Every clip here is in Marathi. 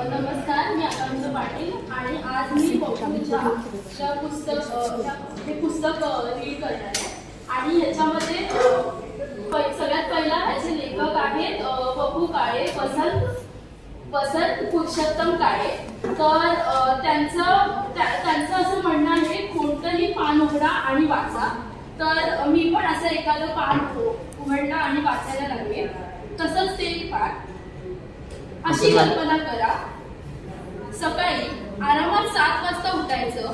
नमस्कार मी अरंद पाटील आणि आज मी बघूच्या पुस्तक हे पुस्तक रीड करणार आहे. आणि याच्यामध्ये पै- सगळ्यात पहिला ह्याचे लेखक आहेत अ, काळे वसंत वसंत पुरुषोत्तम काळे. तर त्यांचं त्या- त्यांचं असं म्हणणं आहे कोणतंही पान उघडा आणि वाचा. तर मी पण असं एखादं पान उघडलं आणि वाचायला लागले. अशी कल्पना करा. सकाळी आरामात सात वाजता उठायचं.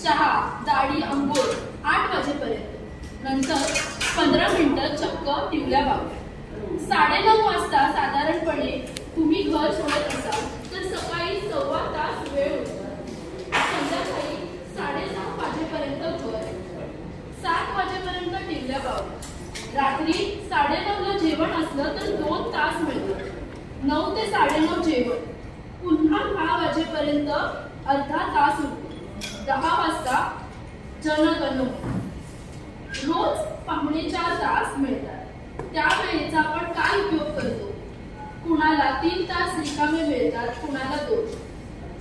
चहा दाढी अंघोळ आठ वाजेपर्यंत. नंतर पंधरा मिनिटं चक्क टिवल्या बाबा साडेनऊ वाजता साधारणपणे तुम्ही घर सोडत असाल तर सकाळी सव्वा तास वेळ होतो संध्याकाळी साडेसात वाजेपर्यंत घर सात वाजेपर्यंत टिवल्या बाबा रात्री साडेनऊला जेवण असलं तर दोन तास मिळतात नऊ ते साडेनऊ जेवण. पुन्हा दहा वाजेपर्यंत अर्धा तास उठतो. दहा वाजता जनगणमन रोज पाहुणे चार तास मिळतात. त्या वेळेचा आपण काय उपयोग करतो? कुणाला तीन तास रिकामे मिळतात कुणाला दोन.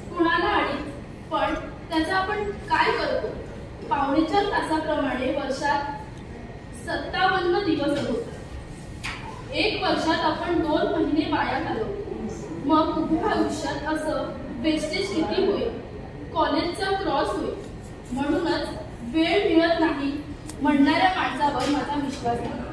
कुणाला अडीच. पण त्याचा आपण काय करतो? पाहुणेच्या चार तासाप्रमाणे वर्षात सत्तावन्न दिवस होतात. एक वर्षात आपण दोन वाया घालवतो मग उभ्या आयुष्यात असं वेस्टेज किती होईल? कॉलेजचा क्रॉस होईल. म्हणूनच वेळ मिळत नाही म्हणणाऱ्या माणसावर माझा विश्वास नाही